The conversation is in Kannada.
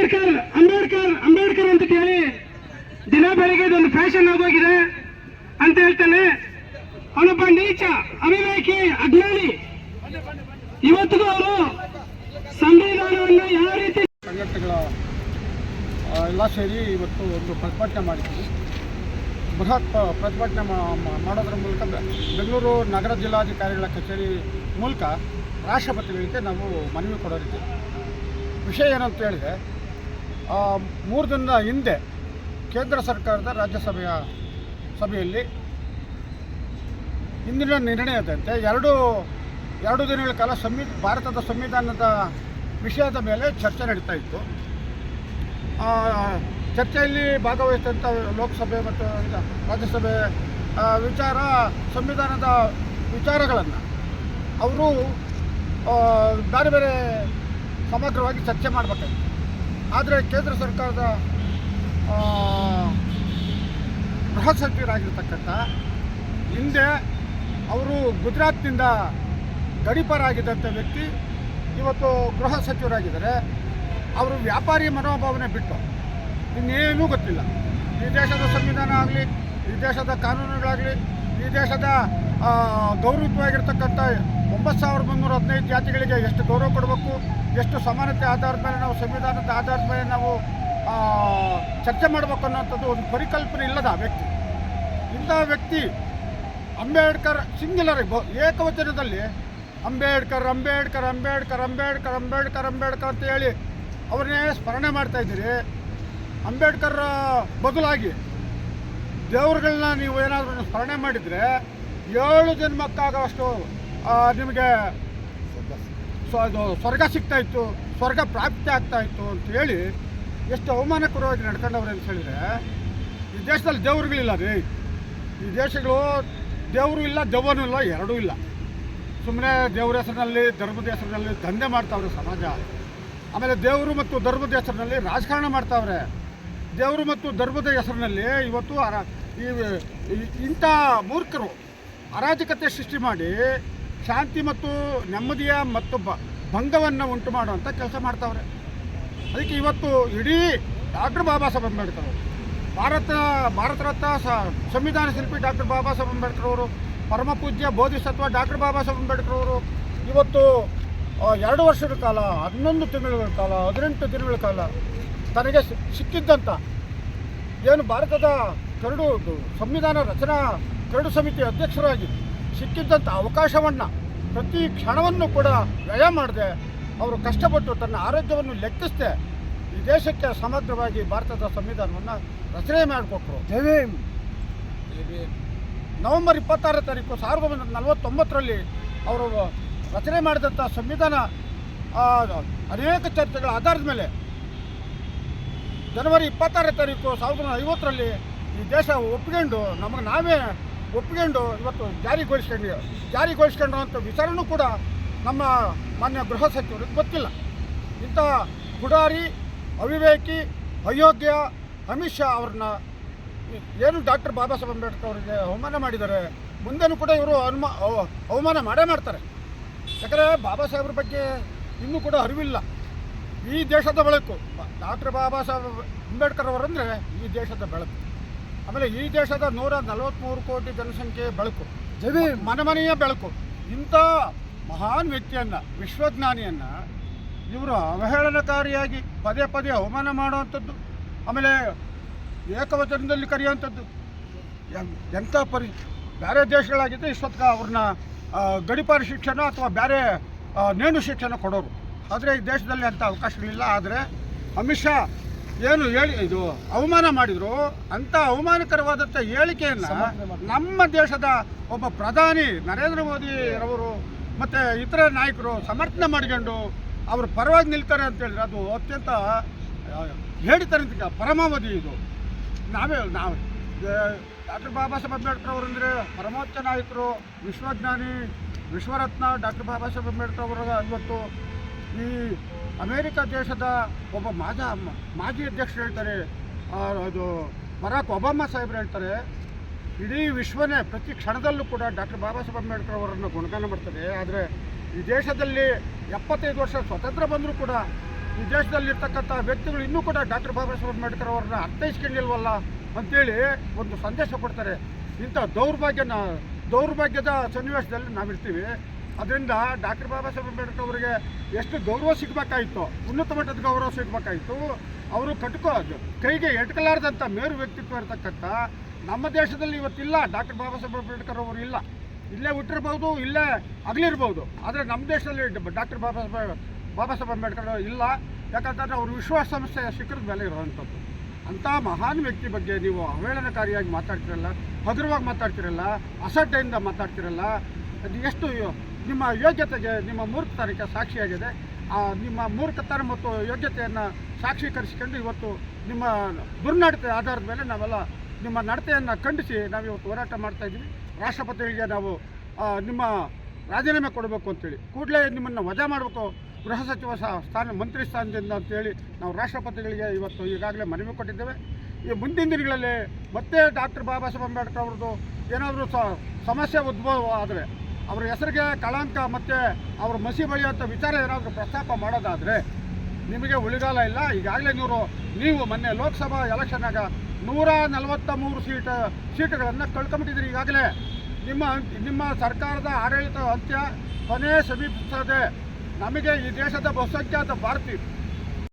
ಅಂಬೇಡ್ಕರ್ ಅಂಬೇಡ್ಕರ್ ಅಂಬೇಡ್ಕರ್ ಅಂತ ಕೇಳಿ ದಿನ ಬೆಳಿಗ್ಗೆ ಇದೊಂದು ಫ್ಯಾಷನ್ ಆಗೋಗಿದೆ ಅಂತ ಹೇಳ್ತಾನೆ. ಅವನೊಬ್ಬ ನೀಚ, ಅವಿವೇಕಿ, ಅಜ್ಞಾನಿ. ಇವತ್ತಿಗೂ ಅವರು ಸಂವಿಧಾನವನ್ನು ಯಾವ ರೀತಿ ಸಂಘಟನೆಗಳ ಎಲ್ಲ ಸೇರಿ ಇವತ್ತು ಒಂದು ಪ್ರತಿಭಟನೆ ಮಾಡಿದ್ದೀವಿ. ಬೃಹತ್ ಪ್ರತಿಭಟನೆ ಮಾಡೋದ್ರ ಮೂಲಕ ಬೆಂಗಳೂರು ನಗರ ಜಿಲ್ಲಾಧಿಕಾರಿಗಳ ಕಚೇರಿ ಮೂಲಕ ರಾಷ್ಟ್ರಪತಿಗಳಿಗೆ ನಾವು ಮನವಿ ಕೊಡೋರಿದ್ದೀವಿ. ವಿಷಯ ಏನಂತ ಹೇಳಿದ್ರೆ ಮೂರು ದಿನದ ಹಿಂದೆ ಕೇಂದ್ರ ಸರ್ಕಾರದ ರಾಜ್ಯಸಭೆಯ ಸಭೆಯಲ್ಲಿ ಇಂದಿನ ನಿರ್ಣಯದಂತೆ ಎರಡು ಎರಡು ದಿನಗಳ ಕಾಲ ಸಂವಿ, ಭಾರತದ ಸಂವಿಧಾನದ ವಿಷಯದ ಮೇಲೆ ಚರ್ಚೆ ನಡೀತಾ ಇತ್ತು. ಚರ್ಚೆಯಲ್ಲಿ ಭಾಗವಹಿಸಿದಂಥ ಲೋಕಸಭೆ ಮತ್ತು ರಾಜ್ಯಸಭೆ ವಿಚಾರ, ಸಂವಿಧಾನದ ವಿಚಾರಗಳನ್ನು ಅವರು ಬೇರೆ ಬೇರೆ ಸಮಗ್ರವಾಗಿ ಚರ್ಚೆ ಮಾಡಬೇಕಾಗಿತ್ತು. ಆದರೆ ಕೇಂದ್ರ ಸರ್ಕಾರದ ಗೃಹ ಸಚಿವರಾಗಿರ್ತಕ್ಕಂಥ, ಹಿಂದೆ ಅವರು ಗುಜರಾತ್ನಿಂದ ಗಡೀಪಾರಾಗಿದ್ದಂಥ ವ್ಯಕ್ತಿ, ಇವತ್ತು ಗೃಹ ಸಚಿವರಾಗಿದ್ದಾರೆ. ಅವರು ವ್ಯಾಪಾರಿ ಮನೋಭಾವನೆ ಬಿಟ್ಟು ಇನ್ನೇನೂ ಗೊತ್ತಿಲ್ಲ. ಈ ದೇಶದ ಸಂವಿಧಾನ ಆಗಲಿ, ಈ ದೇಶದ ಕಾನೂನುಗಳಾಗಲಿ, ಈ ದೇಶದ ಗೌರವಯುತವಾಗಿರ್ತಕ್ಕಂಥ ಒಂಬತ್ತು ಸಾವಿರದ ಮುನ್ನೂರ ಹದಿನೈದು ಜಾತಿಗಳಿಗೆ ಎಷ್ಟು ಗೌರವ ಕೊಡಬೇಕು, ಎಷ್ಟು ಸಮಾನತೆ ಆಧಾರದ ಮೇಲೆ ನಾವು ಸಂವಿಧಾನದ ಆಧಾರದ ಮೇಲೆ ನಾವು ಚರ್ಚೆ ಮಾಡಬೇಕು ಅನ್ನೋಂಥದ್ದು ಒಂದು ಪರಿಕಲ್ಪನೆ ಇಲ್ಲದ ವ್ಯಕ್ತಿ. ಇಂಥ ವ್ಯಕ್ತಿ ಅಂಬೇಡ್ಕರ್ ಸಿಂಗ್ಯುಲರ್ ಏಕವಚನದಲ್ಲಿ ಅಂಬೇಡ್ಕರ್ ಅಂಬೇಡ್ಕರ್ ಅಂಬೇಡ್ಕರ್ ಅಂಬೇಡ್ಕರ್ ಅಂಬೇಡ್ಕರ್ ಅಂಬೇಡ್ಕರ್ ಅಂತ ಹೇಳಿ ಅವ್ರನ್ನೇ ಸ್ಮರಣೆ ಮಾಡ್ತಾ ಇದ್ದೀರಿ. ಅಂಬೇಡ್ಕರ್ ಬದಲಾಗಿ ದೇವ್ರುಗಳನ್ನ ನೀವು ಏನಾದರೂ ಸ್ಮರಣೆ ಮಾಡಿದರೆ ಏಳು ಜನ್ಮಕ್ಕಾಗುವಷ್ಟು ನಿಮಗೆ ಸ್ವರ್ಗ ಸಿಗ್ತಾ ಇತ್ತು, ಸ್ವರ್ಗ ಪ್ರಾಪ್ತಿ ಆಗ್ತಾ ಇತ್ತು ಅಂತ ಹೇಳಿ ಎಷ್ಟು ಅವಮಾನಕರವಾಗಿ ನಡ್ಕೊಂಡವ್ರೆ ಅಂತ ಹೇಳಿದ್ರೆ, ಈ ದೇಶದಲ್ಲಿ ದೇವ್ರುಗಳಿಲ್ಲ ರೀ. ಈ ದೇಶಗಳು ದೇವರು ಇಲ್ಲ, ದೆವ್ವನೂ ಇಲ್ಲ, ಎರಡೂ ಇಲ್ಲ. ಸುಮ್ಮನೆ ದೇವ್ರ ಹೆಸರಿನಲ್ಲಿ, ಧರ್ಮದ ಹೆಸರಿನಲ್ಲಿ ದಂಧೆ ಮಾಡ್ತಾವ್ರೆ ಸಮಾಜ. ಆಮೇಲೆ ದೇವರು ಮತ್ತು ಧರ್ಮದ ಹೆಸರಿನಲ್ಲಿ ರಾಜಕಾರಣ ಮಾಡ್ತಾವ್ರೆ. ದೇವರು ಮತ್ತು ಧರ್ಮದ ಹೆಸರಿನಲ್ಲಿ ಇವತ್ತು ಈ- ಇಂಥ ಮೂರ್ಖರು ಅರಾಜಕತೆ ಸೃಷ್ಟಿ ಮಾಡಿ ಶಾಂತಿ ಮತ್ತು ನೆಮ್ಮದಿಯ ಮತ್ತು ಭಂಗವನ್ನು ಉಂಟು ಮಾಡುವಂಥ ಕೆಲಸ ಮಾಡ್ತಾವ್ರೆ. ಅದಕ್ಕೆ ಇವತ್ತು ಇಡೀ ಡಾಕ್ಟರ್ ಬಾಬಾ ಸಾಹೇಬ್ ಅಂಬೇಡ್ಕರ್ ಅವರು, ಭಾರತ ಭಾರತ ರತ್ನ ಸಂವಿಧಾನ ಶಿಲ್ಪಿ ಡಾಕ್ಟರ್ ಬಾಬಾ ಸಾಹೇಬ್ ಅಂಬೇಡ್ಕರ್ ಅವರು, ಪರಮ ಪೂಜ್ಯ ಬೋಧಿಸತ್ವ ಡಾಕ್ಟರ್ ಬಾಬಾ ಸಾಹೇಬ್ ಅಂಬೇಡ್ಕರ್ ಅವರು, ಇವತ್ತು ಎರಡು ವರ್ಷದ ಕಾಲ, ಹನ್ನೊಂದು ತಿಂಗಳ ಕಾಲ, ಹದಿನೆಂಟು ದಿನಗಳ ಕಾಲ ತನಗೆ ಸಿಕ್ಕಿದ್ದಂಥ ಏನು ಭಾರತದ ಕರಡು, ಸಂವಿಧಾನ ರಚನಾ ಕರಡು ಸಮಿತಿ ಅಧ್ಯಕ್ಷರಾಗಿ ಸಿಕ್ಕಿದ್ದಂಥ ಅವಕಾಶವನ್ನು ಪ್ರತಿ ಕ್ಷಣವನ್ನು ಕೂಡ ವ್ಯಯ ಮಾಡದೆ ಅವರು ಕಷ್ಟಪಟ್ಟು ತನ್ನ ಆರೋಗ್ಯವನ್ನು ಲೆಕ್ಕಿಸದೆ ಈ ದೇಶಕ್ಕೆ ಸಮಗ್ರವಾಗಿ ಭಾರತದ ಸಂವಿಧಾನವನ್ನು ರಚನೆ ಮಾಡಿಕೊಟ್ರು. ನವೆಂಬರ್ ಇಪ್ಪತ್ತಾರನೇ ತಾರೀಕು ಸಾವಿರದ ಒಂಬೈನೂರ ನಲವತ್ತೊಂಬತ್ತರಲ್ಲಿ ಅವರು ರಚನೆ ಮಾಡಿದಂಥ ಸಂವಿಧಾನ ಆ, ಅನೇಕ ಚರ್ಚೆಗಳ ಆಧಾರದ ಮೇಲೆ ಜನವರಿ ಇಪ್ಪತ್ತಾರನೇ ತಾರೀಕು ಸಾವಿರದ ಒಂಬೈನೂರ ಐವತ್ತರಲ್ಲಿ ಈ ದೇಶ ಒಪ್ಪಿಕೊಂಡು ನಮಗೆ ನಾವೇ ಒಪ್ಪಿಕೊಂಡು ಇವತ್ತು ಜಾರಿಗೊಳಿಸ್ಕೊಂಡು ಅಂತ ವಿಚಾರನೂ ಕೂಡ ನಮ್ಮ ಮಾನ್ಯ ಗೃಹ ಸಚಿವರಿಗೆ ಗೊತ್ತಿಲ್ಲ. ಇಂಥ ಗುಡಾರಿ ಅವಿವೇಕಿ ಅಯೋಗ್ಯ ಅಮಿತ್ ಶಾ ಅವ್ರನ್ನ ಏನು ಡಾಕ್ಟರ್ ಬಾಬಾ ಸಾಹೇಬ್ ಅಂಬೇಡ್ಕರ್ ಅವರಿಗೆ ಅವಮಾನ ಮಾಡಿದ್ದಾರೆ. ಮುಂದೆನೂ ಕೂಡ ಇವರು ಅನುಮ, ಅವ- ಅವಮಾನ ಮಾಡೇ ಮಾಡ್ತಾರೆ. ಯಾಕಂದರೆ ಬಾಬಾ ಸಾಹೇಬ್ರ ಬಗ್ಗೆ ಇನ್ನೂ ಕೂಡ ಅರಿವಿಲ್ಲ. ಈ ದೇಶದ ಬೆಳಕು, ಡಾಕ್ಟರ್ ಬಾಬಾ ಸಾಹೇಬ್ ಅಂಬೇಡ್ಕರ್ ಅವರಂದರೆ ಈ ದೇಶದ ಬೆಳಕು. ಆಮೇಲೆ ಈ ದೇಶದ ನೂರ ನಲವತ್ತ್ಮೂರು ಕೋಟಿ ಜನಸಂಖ್ಯೆ ಬೆಳಕು ಜವಿ ಮನೆಯ ಬೆಳಕು ಇಂಥ ಮಹಾನ್ ವ್ಯಕ್ತಿಯನ್ನು ವಿಶ್ವಜ್ಞಾನಿಯನ್ನು ಇವರು ಅವಹೇಳನಕಾರಿಯಾಗಿ ಪದೇ ಪದೇ ಅವಮಾನ ಮಾಡುವಂಥದ್ದು ಆಮೇಲೆ ಏಕವಚನದಲ್ಲಿ ಕರೆಯುವಂಥದ್ದು. ಎಂಥ ಪರಿ ಬೇರೆ ದೇಶಗಳಾಗಿದ್ದರೆ ಇಷ್ಟೊತ್ತಿಗೆ ಅವ್ರನ್ನ ಗಡಿಪಾರಿ ಗಡಿಪಾರು ಶಿಕ್ಷಣ ಅಥವಾ ಬೇರೆ ನೇಣು ಶಿಕ್ಷಣ ಕೊಡೋರು. ಆದರೆ ಈ ದೇಶದಲ್ಲಿ ಅಂಥ ಅವಕಾಶಗಳಿಲ್ಲ. ಆದರೆ ಅಮಿತ್ ಶಾ ಏನು ಹೇಳಿ ಇದು ಅವಮಾನ ಮಾಡಿದ್ರು ಅಂತ ಅವಮಾನಕರವಾದಂಥ ಹೇಳಿಕೆಯನ್ನು ನಮ್ಮ ದೇಶದ ಒಬ್ಬ ಪ್ರಧಾನಿ ನರೇಂದ್ರ ಮೋದಿ ಅವರು ಮತ್ತು ಇತರ ನಾಯಕರು ಸಮರ್ಥನೆ ಮಾಡ್ಕೊಂಡು ಅವರು ಪರವಾಗಿ ನಿಲ್ತಾರೆ ಅಂತ ಹೇಳಿದ್ರೆ ಅದು ಅತ್ಯಂತ ಅಂತ ಪರಮಾವಧಿ ಇದು. ನಾವೇ ನಾವು ಡಾಕ್ಟರ್ ಬಾಬಾ ಸಾಹೇಬ್ ಅಂಬೇಡ್ಕರ್ ಅವರಂದರೆ ಪರಮೋಚ್ಚ ನಾಯಕರು ವಿಶ್ವಜ್ಞಾನಿ ವಿಶ್ವರತ್ನ ಡಾಕ್ಟರ್ ಬಾಬಾ ಸಾಹೇಬ್ ಅಂಬೇಡ್ಕರ್ ಅವರ ಇವತ್ತು ಈ ಅಮೇರಿಕ ದೇಶದ ಒಬ್ಬ ಮಾಜ, ಮಾಜಿ ಅಧ್ಯಕ್ಷರು ಹೇಳ್ತಾರೆ ಅದು ಬರಾಕ್ ಒಬಾಮಾ ಸಾಹೇಬ್ರು ಹೇಳ್ತಾರೆ, ಇಡೀ ವಿಶ್ವನೇ ಪ್ರತಿ ಕ್ಷಣದಲ್ಲೂ ಕೂಡ ಡಾಕ್ಟರ್ ಬಾಬಾ ಸಾಹೇಬ್ ಅಂಬೇಡ್ಕರ್ ಅವರನ್ನು ಗುಣಗಾನ ಮಾಡ್ತಾರೆ. ಆದರೆ ಈ ದೇಶದಲ್ಲಿ ಎಪ್ಪತ್ತೈದು ವರ್ಷ ಸ್ವತಂತ್ರ ಬಂದರೂ ಕೂಡ ಈ ದೇಶದಲ್ಲಿರ್ತಕ್ಕಂಥ ವ್ಯಕ್ತಿಗಳು ಇನ್ನೂ ಕೂಡ ಡಾಕ್ಟರ್ ಬಾಬಾ ಸಾಹೇಬ್ ಅಂಬೇಡ್ಕರ್ ಅವರನ್ನ ಅರ್ಥೈಸ್ಕೊಂಡಿಲ್ವಲ್ಲ ಅಂತೇಳಿ ಒಂದು ಸಂದೇಶ ಕೊಡ್ತಾರೆ. ಇಂಥ ದೌರ್ಭಾಗ್ಯನ, ದೌರ್ಭಾಗ್ಯದ ಸನ್ನಿವೇಶದಲ್ಲಿ ನಾವಿರ್ತೀವಿ. ಅದರಿಂದ ಡಾಕ್ಟರ್ ಬಾಬಾ ಸಾಹೇಬ್ ಅಂಬೇಡ್ಕರ್ ಅವರಿಗೆ ಎಷ್ಟು ಗೌರವ ಸಿಗಬೇಕಾಯಿತು, ಉನ್ನತ ಮಟ್ಟದ ಗೌರವ ಸಿಗಬೇಕಾಯಿತು, ಅವರು ಕಟ್ಕೋ, ಕೈಗೆ ಎಟ್ಕಲಾರ್ದಂಥ ಮೇರು ವ್ಯಕ್ತಿತ್ವ ಇರತಕ್ಕಂಥ ನಮ್ಮ ದೇಶದಲ್ಲಿ ಇವತ್ತಿಲ್ಲ, ಡಾಕ್ಟರ್ ಬಾಬಾ ಸಾಹೇಬ್ ಅಂಬೇಡ್ಕರ್ ಅವರು ಇಲ್ಲ. ಇಲ್ಲೇ ಹುಟ್ಟಿರ್ಬೋದು, ಇಲ್ಲೇ ಅಗಲಿರ್ಬೋದು. ಆದರೆ ನಮ್ಮ ದೇಶದಲ್ಲಿ ಡಾಕ್ಟರ್ ಬಾಬಾ ಸಾಹೇಬ್ ಬಾಬಾ ಸಾಹೇಬ್ ಅಂಬೇಡ್ಕರ್ ಇಲ್ಲ. ಯಾಕಂತಂದರೆ ಅವರು ವಿಶ್ವಾಸಸಂಸ್ಥೆಯ ಶಿಖರದ ಮೇಲೆ ಇರುವಂಥದ್ದು. ಅಂಥ ಮಹಾನ್ ವ್ಯಕ್ತಿ ಬಗ್ಗೆ ನೀವು ಅವಹೇಳನಕಾರಿಯಾಗಿ ಮಾತಾಡ್ತಿರಲ್ಲ, ಹಗುರವಾಗಿ ಮಾತಾಡ್ತಿರಲ್ಲ, ಅಸಡ್ಡೆಯಿಂದ ಮಾತಾಡ್ತಿರಲ್ಲ, ಅದು ಎಷ್ಟು ನಿಮ್ಮ ಯೋಗ್ಯತೆಗೆ ನಿಮ್ಮ ಮೂರ್ಖತನಕ್ಕೆ ಸಾಕ್ಷಿಯಾಗಿದೆ. ಆ ನಿಮ್ಮ ಮೂರ್ಖತನ ಮತ್ತು ಯೋಗ್ಯತೆಯನ್ನು ಸಾಕ್ಷೀಕರಿಸಿಕೊಂಡು ಇವತ್ತು ನಿಮ್ಮ ದುರ್ನಡತೆ ಆಧಾರದ ಮೇಲೆ ನಾವೆಲ್ಲ ನಿಮ್ಮ ನಡತೆಯನ್ನು ಖಂಡಿಸಿ ನಾವು ಇವತ್ತು ಹೋರಾಟ ಮಾಡ್ತಾ ಇದ್ದೀವಿ. ರಾಷ್ಟ್ರಪತಿಗಳಿಗೆ ನಾವು ನಿಮ್ಮ ರಾಜೀನಾಮೆ ಕೊಡಬೇಕು ಅಂತೇಳಿ, ಕೂಡಲೇ ನಿಮ್ಮನ್ನು ವಜಾ ಮಾಡಬೇಕು. ಗೃಹ ಸಚಿವ ಸ್ಥಾನ, ಮಂತ್ರಿ ಸ್ಥಾನದಿಂದ ಅಂತೇಳಿ ನಾವು ರಾಷ್ಟ್ರಪತಿಗಳಿಗೆ ಇವತ್ತು ಈಗಾಗಲೇ ಮನವಿ ಕೊಟ್ಟಿದ್ದೇವೆ. ಈ ಮುಂದಿನ ದಿನಗಳಲ್ಲಿ ಮತ್ತೆ ಡಾಕ್ಟರ್ ಬಾಬಾ ಸಾಹೇಬ್ ಅಂಬೇಡ್ಕರ್ ಅವ್ರದ್ದು ಏನಾದರೂ ಸಮಸ್ಯೆ ಉದ್ಭವ ಆದರೆ ಅವರ ಹೆಸರಿಗೆ ಕಳಂಕ ಮತ್ತು ಅವರ ಮಸಿ ಬಳಿಯುವಂಥ ವಿಚಾರ ಏನಾದರೂ ಪ್ರಸ್ತಾಪ ಮಾಡೋದಾದರೆ ನಿಮಗೆ ಉಳಿಗಾಲ ಇಲ್ಲ. ಈಗಾಗಲೇ ನೀವು ನೀವು ಮೊನ್ನೆ ಲೋಕಸಭಾ ಎಲೆಕ್ಷನ್ನಾಗ ನೂರ ನಲವತ್ತ ಮೂರು ಸೀಟ್, ಸೀಟುಗಳನ್ನು ಕಳ್ಕೊಂಬಿಟ್ಟಿದ್ದೀರಿ. ಈಗಾಗಲೇ ನಿಮ್ಮ ನಿಮ್ಮ ಸರ್ಕಾರದ ಆಡಳಿತ ಅಂತ್ಯ ಕೊನೆ ಸಮೀಪಿಸ್ತದೆ. ನಮಗೆ ಈ ದೇಶದ ಬಹುಸಂಖ್ಯಾತ ಭಾರತೀಯ